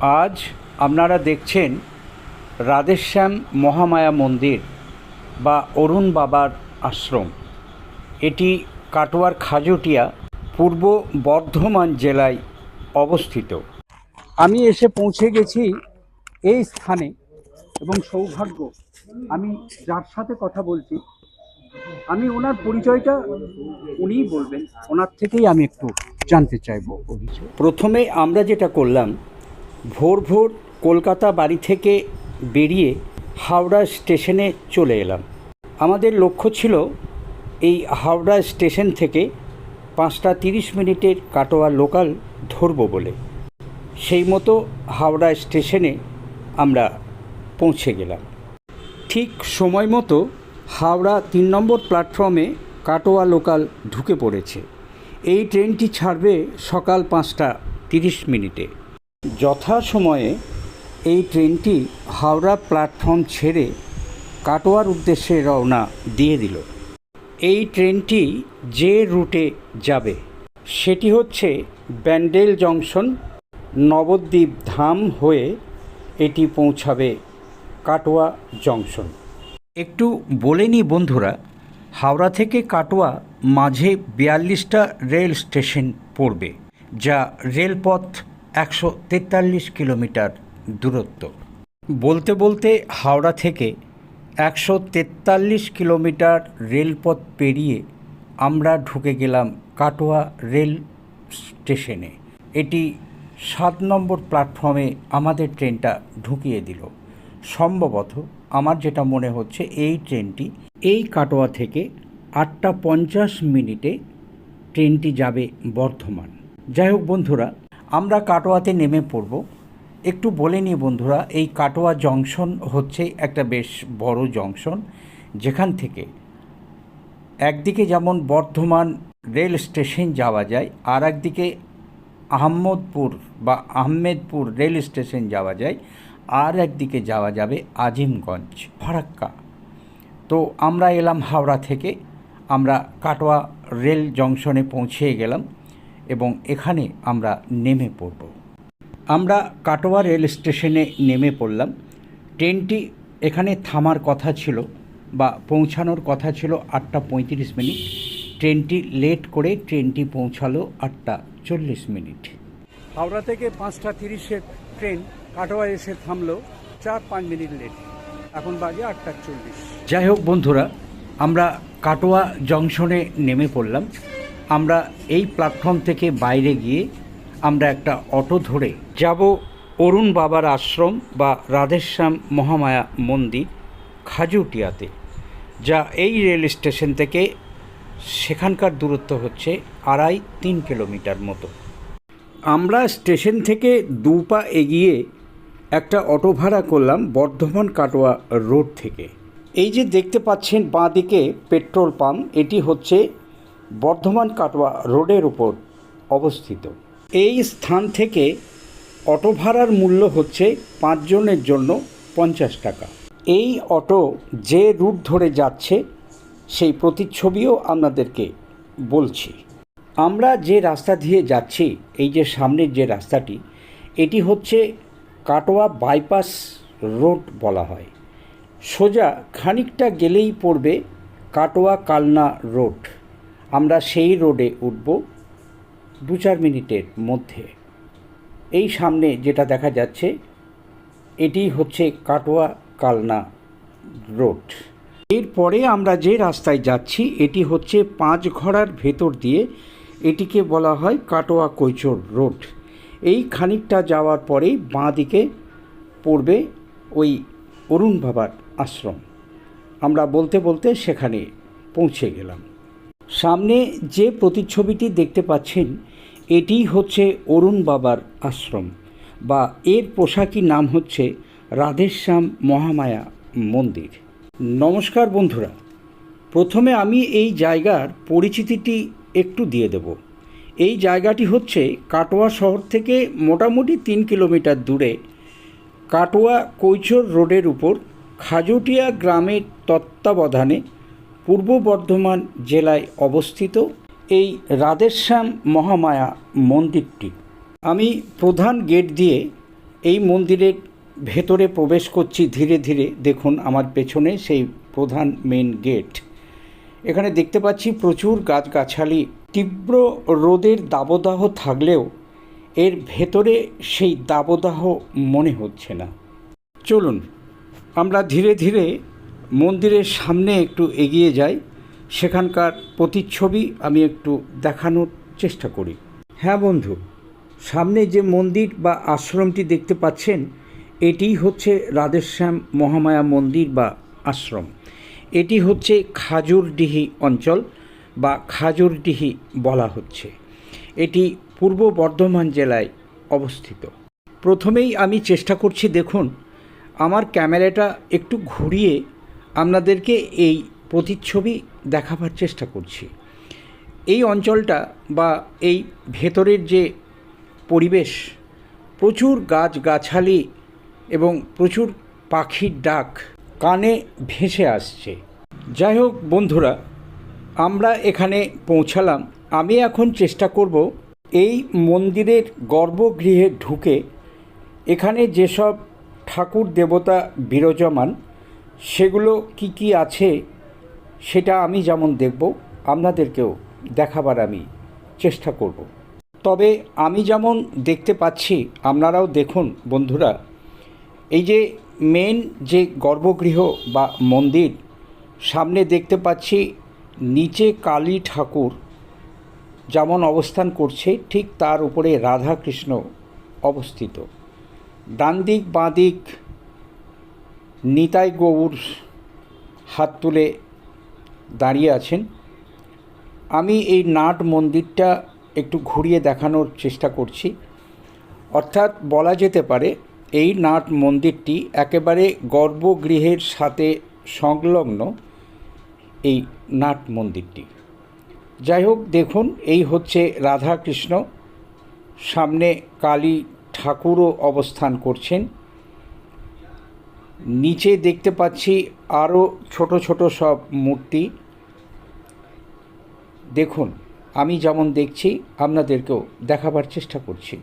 আজ আপনারা দেখছেন রাধেশ্যাম মহামায়া মন্দির বা অরুণ বাবার আশ্রম। এটি কাটোয়ার খাজুটিয়া, পূর্ব বর্ধমান জেলায় অবস্থিত। আমি এসে পৌঁছে গেছি এই স্থানে এবং সৌভাগ্য, আমি যার সাথে কথা বলছি, আমি ওনার পরিচয়টা উনিই বলবেন। ওনার থেকেই আমি একটু জানতে চাইব। প্রথমে আমরা যেটা করলাম ভোর ভোর কলকাতা বাড়ি থেকে বেরিয়ে হাওড়া স্টেশনে চলে এলাম। আমাদের লক্ষ্য ছিল এই হাওড়া স্টেশন থেকে পাঁচটা তিরিশ মিনিটের কাটোয়া লোকাল ধরব বলে। সেই মতো হাওড়া স্টেশনে আমরা পৌঁছে গেলাম। ঠিক সময় মতো হাওড়া তিন নম্বর প্ল্যাটফর্মে কাটোয়া লোকাল ঢুকে পড়েছে। এই ট্রেনটি ছাড়বে সকাল পাঁচটা তিরিশ মিনিটে। যথাসময়ে এই ট্রেনটি হাওড়া প্ল্যাটফর্ম ছেড়ে কাটোয়ার উদ্দেশ্যে রওনা দিয়ে দিল। এই ট্রেনটি যে রুটে যাবে, সেটি হচ্ছে ব্যান্ডেল জংশন, নবদ্বীপ ধাম হয়ে এটি পৌঁছাবে কাটোয়া জংশন। একটু বলে নিই বন্ধুরা, হাওড়া থেকে কাটোয়া মাঝে বিয়াল্লিশটা রেল স্টেশন পড়বে, যা রেলপথ একশো তেতাল্লিশ কিলোমিটার দূরত্ব। বলতে বলতে হাওড়া থেকে একশো তেতাল্লিশ কিলোমিটার রেলপথ পেরিয়ে আমরা ঢুকে গেলাম কাটোয়া রেল স্টেশনে। এটি সাত নম্বর প্ল্যাটফর্মে আমাদের ট্রেনটা ঢুকিয়ে দিল। সম্ভবত আমার যেটা মনে হচ্ছে এই ট্রেনটি এই কাটোয়া থেকে আটটা পঞ্চাশ মিনিটে ট্রেনটি যাবে বর্ধমান। যাই হোক বন্ধুরা আমরা কাটোয়াতে নেমে পড়ব। একটু বলে নিই বন্ধুরা, এই কাটোয়া জংশন হচ্ছে একটা বেশ বড় জংশন। যেখান থেকে একদিকে যেমন বর্ধমান রেল স্টেশন যাওয়া যায় আর একদিকে আহমদপুর বা আহমেদপুর রেল স্টেশন যাওয়া যায়, আর একদিকে যাওয়া যাবে আজিমগঞ্জ, ফারাক্কা। তো আমরা এলাম হাওড়া থেকে, আমরা কাটোয়া রেল জংশনে পৌঁছে গেলাম। এবং এখানে আমরা নেমে পড়ব। আমরা কাটোয়া রেল স্টেশনে নেমে পড়লাম। ট্রেনটি এখানে থামার কথা ছিল বা পৌঁছানোর কথা ছিল আটটা পঁয়ত্রিশ মিনিট। ট্রেনটি লেট করে ট্রেনটি পৌঁছালো আটটা চল্লিশ মিনিট। হাওড়া থেকে পাঁচটা তিরিশের ট্রেন কাটোয়া এসে থামলো। চার পাঁচ মিনিট লেট। এখন বাজে আটটা চল্লিশ। যাই হোক বন্ধুরা আমরা কাটোয়া জংশনে নেমে পড়লাম। আমরা এই প্ল্যাটফর্ম থেকে বাইরে গিয়ে আমরা একটা অটো ধরে যাব অরুণ বাবার আশ্রম বা রাধেশ্যাম মহামায়া মন্দির খাজুটিয়াতে, যা এই রেল স্টেশন থেকে সেখানকার দূরত্ব হচ্ছে আড়াই তিন কিলোমিটার মতো। আমরা স্টেশন থেকে দু পা এগিয়ে একটা অটো ভাড়া করলাম বর্ধমান কাটোয়া রোড থেকে। এই যে দেখতে পাচ্ছেন বাঁদিকে পেট্রোল পাম্প, এটি হচ্ছে বর্ধমান কাটোয়া রোডের উপর অবস্থিত। এই স্থান থেকে অটো ভাড়ার মূল্য হচ্ছে পাঁচজনের জন্য পঞ্চাশ টাকা। এই অটো যে রুট ধরে যাচ্ছে, সেই প্রতিচ্ছবিও আপনাদেরকে বলছি। আমরা যে রাস্তা দিয়ে যাচ্ছি, এই যে সামনের যে রাস্তাটি, এটি হচ্ছে কাটোয়া বাইপাস রোড বলা হয়। সোজা খানিকটা গেলেই পড়বে কাটোয়া কালনা রোড। আমরা সেই রোডে উঠব দু চার মিনিটের মধ্যে। এই সামনে যেটা দেখা যাচ্ছে, এটি হচ্ছে কাটোয়া কালনা রোড। এরপরে আমরা যে রাস্তায় যাচ্ছি, এটি হচ্ছে পাঁচ ঘোড়ার ভেতর দিয়ে এটিকে বলা হয় কাটোয়া কৈচর রোড। এই খানিকটা যাওয়ার পরেই বাঁ দিকে পড়বে ওই অরুণ বাবার আশ্রম। আমরা বলতে বলতে সেখানে পৌঁছে গেলাম। সামনে যে প্রতিচ্ছবিটি দেখতে পাচ্ছেন এটিই হচ্ছে অরুণ বাবার আশ্রম বা এর পোশাকি নাম হচ্ছে রাধেশ্যাম মহামায়া মন্দির। নমস্কার বন্ধুরা, প্রথমে আমি এই জায়গার পরিচিতিটি একটু দিয়ে দেব। এই জায়গাটি হচ্ছে কাটোয়া শহর থেকে মোটামুটি তিন কিলোমিটার দূরে কাটোয়া কৈচর রোডের উপর খাজুটিয়া গ্রামের তত্ত্বাবধানে পূর্ব বর্ধমান জেলায় অবস্থিত এই রাধেশ্যাম মহামায়া মন্দিরটি। আমি প্রধান গেট দিয়ে এই মন্দিরের ভেতরে প্রবেশ করছি ধীরে ধীরে। দেখুন, আমার পেছনে সেই প্রধান মেন গেট এখানে দেখতে পাচ্ছি প্রচুর গাছগাছালি। তীব্র রোদের দাবদাহ থাকলেও এর ভেতরে সেই দাবদাহ মনে হচ্ছে না। চলুন, আমরা ধীরে ধীরে মন্দিরের সামনে একটু এগিয়ে যাই। সেখানকার প্রতিচ্ছবি আমি একটু দেখানোর চেষ্টা করি। হ্যাঁ বন্ধু, সামনে যে মন্দির বা আশ্রমটি দেখতে পাচ্ছেন, এটিই হচ্ছে রাধেশ্যাম মহামায়া মন্দির বা আশ্রম। এটি হচ্ছে খাজুরডিহি অঞ্চল বা খাজুরডিহি বলা হচ্ছে। এটি পূর্ব বর্ধমান জেলায় অবস্থিত। প্রথমেই আমি চেষ্টা করছি দেখুন, আমার ক্যামেরাটা একটু ঘুরিয়ে আপনাদেরকে এই প্রতিচ্ছবি দেখাবার চেষ্টা করছি। এই অঞ্চলটা বা এই ভেতরের যে পরিবেশ, প্রচুর গাছগাছালি এবং প্রচুর পাখির ডাক কানে ভেসে আসছে। যাই হোক বন্ধুরা, আমরা এখানে পৌঁছালাম। আমি এখন চেষ্টা করব এই মন্দিরের গর্ভগৃহে ঢুকে এখানে যেসব ঠাকুর দেবতা বিরাজমান সেগুলো কি কি আছে সেটা আমি যেমন দেখব, আপনাদেরকেও দেখাবার আমি চেষ্টা করব। তবে আমি যেমন দেখতে পাচ্ছি, আপনারাও দেখুন বন্ধুরা, এই যে মেন যে গর্ভগৃহ বা মন্দির, সামনে দেখতে পাচ্ছি নিচে কালী ঠাকুর যেমন অবস্থান করছে, ঠিক তার উপরে রাধাকৃষ্ণ অবস্থিত। ডান দিক বাঁ দিক নিতাই গৌর হাত তুলে দাঁড়িয়ে আছেন। আমি এই নাট মন্দিরটা একটু ঘুরিয়ে দেখানোর চেষ্টা করছি। অর্থাৎ বলা যেতে পারে, এই নাট মন্দিরটি একেবারে গর্ভগৃহের সাথে সংলগ্ন এই নাট মন্দিরটি। যাই হোক, দেখুন, এই হচ্ছে রাধাকৃষ্ণ। সামনে কালী ঠাকুরও অবস্থান করছেন। নিচে দেখতে পাচ্ছি আরও ছোট ছোট সব মূর্তি। দেখুন, আমি যেমন দেখছি, আপনাদেরকেও দেখাবার চেষ্টা করছি।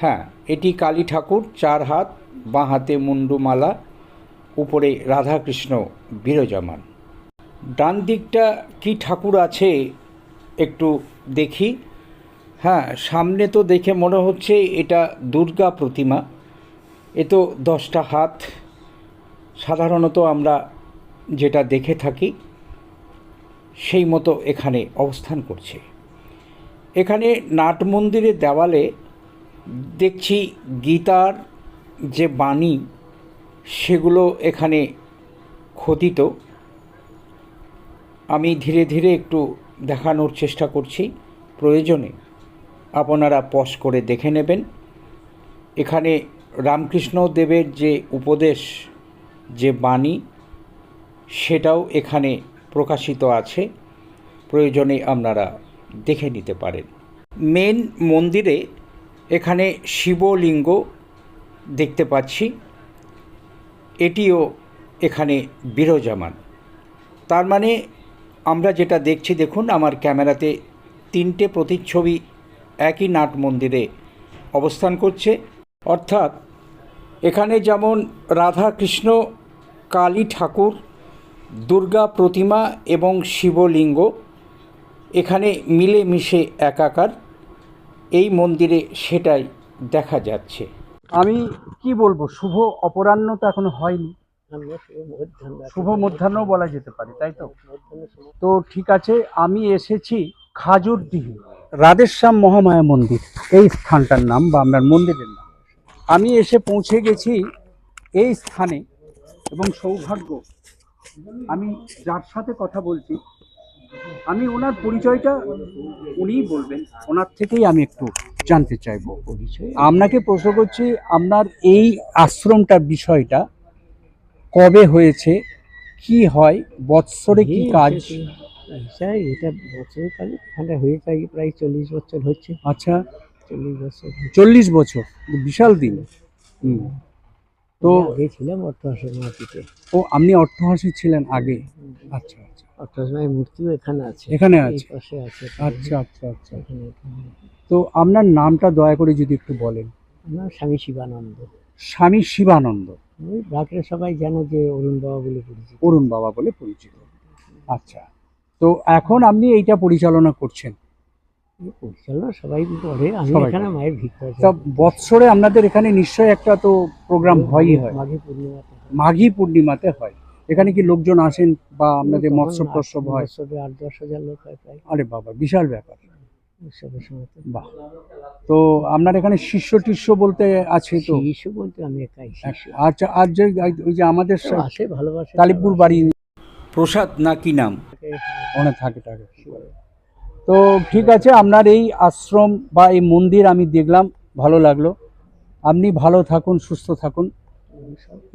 হ্যাঁ এটি কালী ঠাকুর, চার হাত, বাঁ হাতে মুন্ডুমালা, উপরে রাধাকৃষ্ণ বিরাজমান। ডান দিকটা কি ঠাকুর আছে একটু দেখি। হ্যাঁ সামনে তো দেখে মনে হচ্ছে এটা দুর্গা প্রতিমা। এ তো দশটা হাত। সাধারণত আমরা যেটা দেখে থাকি, সেই মতো এখানে অবস্থান করছে। এখানে নাট মন্দিরের দেওয়ালে দেখছি গীতার যে বাণী, সেগুলো এখানে খোদিত। আমি ধীরে ধীরে একটু দেখানোর চেষ্টা করছি। প্রয়োজনে আপনারা পজ করে দেখে নেবেন। এখানে রামকৃষ্ণ দেবের যে উপদেশ যে বাণী, সেটাও এখানে প্রকাশিত আছে। প্রয়োজনে আপনারা দেখে নিতে পারেন। মেন মন্দিরে এখানে শিবলিঙ্গ দেখতে পাচ্ছি। এটিও এখানে বিরাজমান। তার মানে আমরা যেটা দেখছি, দেখুন, আমার ক্যামেরাতে তিনটে প্রতিচ্ছবি একই নাট মন্দিরে অবস্থান করছে। অর্থাৎ এখানে যেমন রাধা কৃষ্ণ কালী ঠাকুর, দুর্গা প্রতিমা এবং শিবলিঙ্গ এখানে মিলেমিশে একাকার। এই মন্দিরে সেটাই দেখা যাচ্ছে। আমি কি বলব, শুভ অপরাহ্ন তো এখনও হয়নি। শুভ মধ্যাহ্ন বলা যেতে পারে, তাই তো? তো ঠিক আছে, আমি এসেছি খাজুরডিহি রাধেশ্যাম মহামায়া মন্দির, এই স্থানটার নাম বা আপনার মন্দিরের নাম। আমি এসে পৌঁছে গেছি এই স্থানে। এবং সৌভাগ্য আমি যার সাথে কথা বলছি আমি ওনার পরিচয়টা উনিই বলবেন। ওনার থেকেই আমি একটু জানতে চাইব পরিচয়। আপনাকে প্রশ্ন করছি আপনার এই আশ্রমটার বিষয়টা কবে হয়েছে কি হয় বৎসরে কি কাজ? আচ্ছা এটা বছর কালে এখানে হয়ে থাকে প্রায় চল্লিশ বছর হচ্ছে। আচ্ছা। চল্লিশ বছর চল্লিশ বছর বিশাল দিন। হুম। তো আগে ছিলাম অট্টহাসমাটিতে ও আপনি অর্থহাসী ছিলেন আগে? আচ্ছা আচ্ছা। মূর্তিও এখানে আছে। এখানে আছে। পাশে আছে আচ্ছা আচ্ছা আচ্ছা। তো আপনার নামটা দয়া করে যদি একটু বলেন। আমার স্বামী শিবানন্দ। স্বামী শিবানন্দ। ডাকলে সবাই জানে যে অরুণ বাবা বলে পরিচিত। অরুণ বাবা বলে পরিচিত। আচ্ছা। তো এখন আপনি এইটা পরিচালনা করছেন। পরিচালনা সবাই করে আমি এখানে মায়ের ভিক্ষা তা বৎসরে আপনাদের এখানে নিশ্চয়ই একটা তো প্রোগ্রাম হয়ই হয়। মাঘী পূর্ণিমাতে হয়। মাঘী পূর্ণিমাতে হয়। এখানে কি লোকজন আসেন বা আপনাদের মৎস্য প্রসব হয়? মৎস্যবে আট দশ হাজার লোক হয় প্রায়। আরে বাবা বিশাল ব্যাপার। উৎসবের সময় বাহ। তো আপনার এখানে শিষ্য টিষ্য বলতে আছে তো? শিশু বলতে আমি একাই শিশু আচ্ছা আর যে ওই যে আমাদের আসে ভালোবাসে। কালীপুর বাড়ি প্রসাদ না কি নাম? ওখানে থাকে থাকে তো ঠিক আছে, আপনার এই আশ্রম বা এই মন্দির আমি দেখলাম, ভালো লাগল। আপনি ভালো থাকুন, সুস্থ থাকুন।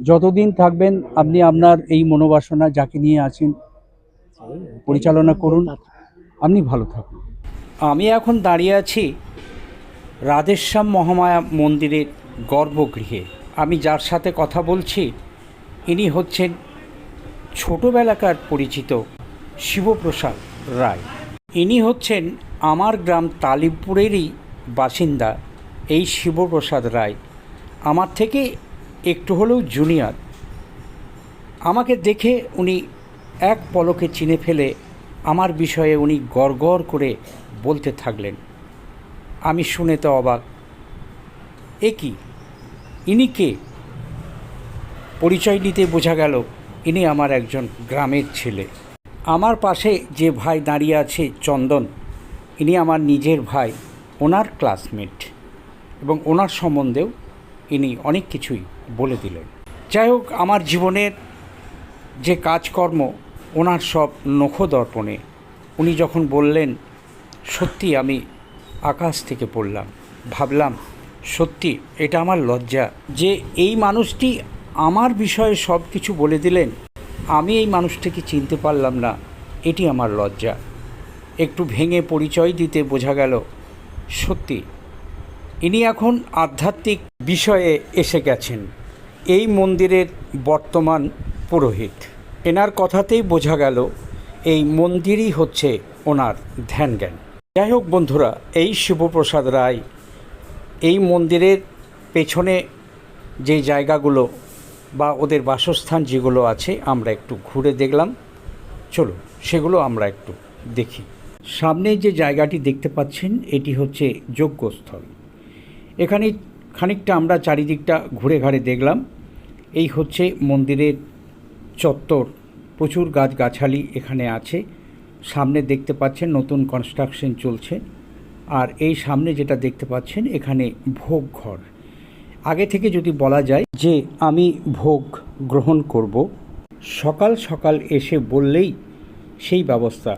যতদিন থাকবেন, আপনি আপনার এই মনোবাসনা যাকে নিয়ে আছেন, পরিচালনা করুন। আপনি ভালো থাকুন। আমি এখন দাঁড়িয়ে আছি রাধেশ্যাম মহামায়া মন্দিরের গর্ভগৃহে। আমি যার সাথে কথা বলছি, ইনি হচ্ছেন ছোটোবেলাকার পরিচিত শিবপ্রসাদ রায়। ইনি হচ্ছেন আমার গ্রাম তালিবপুরেরই বাসিন্দা, এই শিবপ্রসাদ রায়। আমার থেকে একটু হলেও জুনিয়র। আমাকে দেখে উনি এক পলকে চিনে ফেলে আমার বিষয়ে উনি গড় করে বলতে থাকলেন। আমি শুনে তো অবাক। এ কি? ইনি কে? পরিচয় নিতে বোঝা গেল ইনি আমার একজন গ্রামের ছেলে। আমার পাশে যে ভাই দাঁড়িয়ে আছে চন্দন, ইনি আমার নিজের ভাই, ওনার ক্লাসমেট এবং ওনার সম্বন্ধেও ইনি অনেক কিছুই বলে দিলেন। যাই হোক, আমার জীবনের যে কাজকর্ম, ওনার সব নখদর্পণে উনি যখন বললেন, সত্যি আমি আকাশ থেকে পড়লাম। ভাবলাম, সত্যি, এটা আমার লজ্জা যে এই মানুষটি আমার বিষয়ে সব কিছু বলে দিলেন। আমি এই মানুষটিকে চিনতে পারলাম না। এটি আমার লজ্জা। একটু ভেঙে পরিচয় দিতে বোঝা গেল, সত্যি, ইনি এখন আধ্যাত্মিক বিষয়ে এসে গেছেন। এই মন্দিরের বর্তমান পুরোহিত। এনার কথাতেই বোঝা গেল, এই মন্দিরই হচ্ছে ওনার ধ্যান জ্ঞান যাই হোক বন্ধুরা, এই শিবপ্রসাদ রায় এই মন্দিরের পেছনে যে জায়গাগুলো বা ওদের বাসস্থান যেগুলো আছে, আমরা একটু ঘুরে দেখলাম। চলো সেগুলো আমরা একটু দেখি। সামনে যে জায়গাটি দেখতে পাচ্ছেন, এটি হচ্ছে যজ্ঞস্থল। এখানে খানিকটা আমরা চারিদিকটা ঘুরে ঘাড়ে দেখলাম। এই হচ্ছে মন্দিরের চত্বর। প্রচুর গাছগাছালি এখানে আছে। সামনে দেখতে পাচ্ছেন, নতুন কনস্ট্রাকশন চলছে। আর এই সামনে যেটা দেখতে পাচ্ছেন, এখানে ভোগ ঘর আগে থেকে যদি বলা যায় যে আমি ভোগ গ্রহণ করব, সকাল সকাল এসে বললেই সেই ব্যবস্থা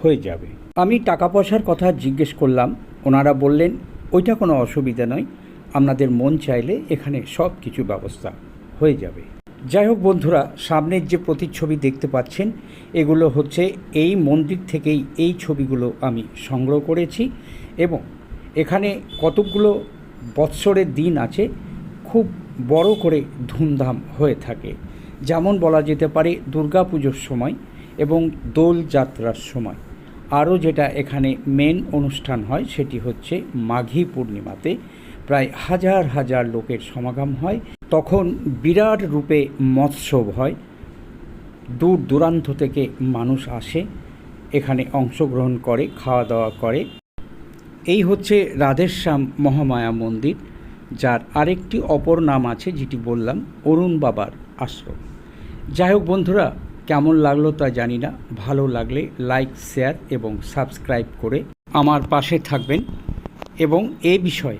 হয়ে যাবে। আমি টাকা পয়সার কথা জিজ্ঞেস করলাম, ওনারা বললেন, ওইটা কোনো অসুবিধা নয়, আপনাদের মন চাইলে এখানে সব কিছু ব্যবস্থা হয়ে যাবে। যাই হোক বন্ধুরা, সামনের যে প্রতিচ্ছবি দেখতে পাচ্ছেন, এগুলো হচ্ছে এই মন্দির থেকেই এই ছবিগুলো আমি সংগ্রহ করেছি এবং এখানে কতকগুলো বৎসরের দিন আছে, খুব বড় করে ধুমধাম হয়ে থাকে। যেমন বলা যেতে পারে দুর্গাপুজোর সময় এবং দোল যাত্রার সময়। আরও যেটা এখানে মেন অনুষ্ঠান হয়, সেটি হচ্ছে মাঘী পূর্ণিমাতে প্রায় হাজার হাজার লোকের সমাগম হয়। তখন বিরাট রূপে মৎসব হয়। দূর দূরান্ত থেকে মানুষ আসে, এখানে অংশগ্রহণ করে, খাওয়া দাওয়া করে। এই হচ্ছে রাধেশ্যাম মহামায়া মন্দির, যার আরেকটি অপর নাম আছে যেটি বললাম অরুণ বাবার আশ্রম। যাই হোক বন্ধুরা, কেমন লাগল তা জানি না, ভালো লাগলে লাইক, শেয়ার এবং সাবস্ক্রাইব করে আমার পাশে থাকবেন। এবং এ বিষয়ে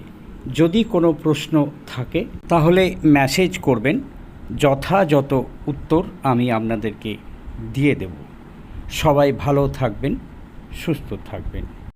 যদি কোনো প্রশ্ন থাকে, তাহলে মেসেজ করবেন, যথাযথ উত্তর আমি আপনাদেরকে দিয়ে দেব। সবাই ভালো থাকবেন, সুস্থ থাকবেন।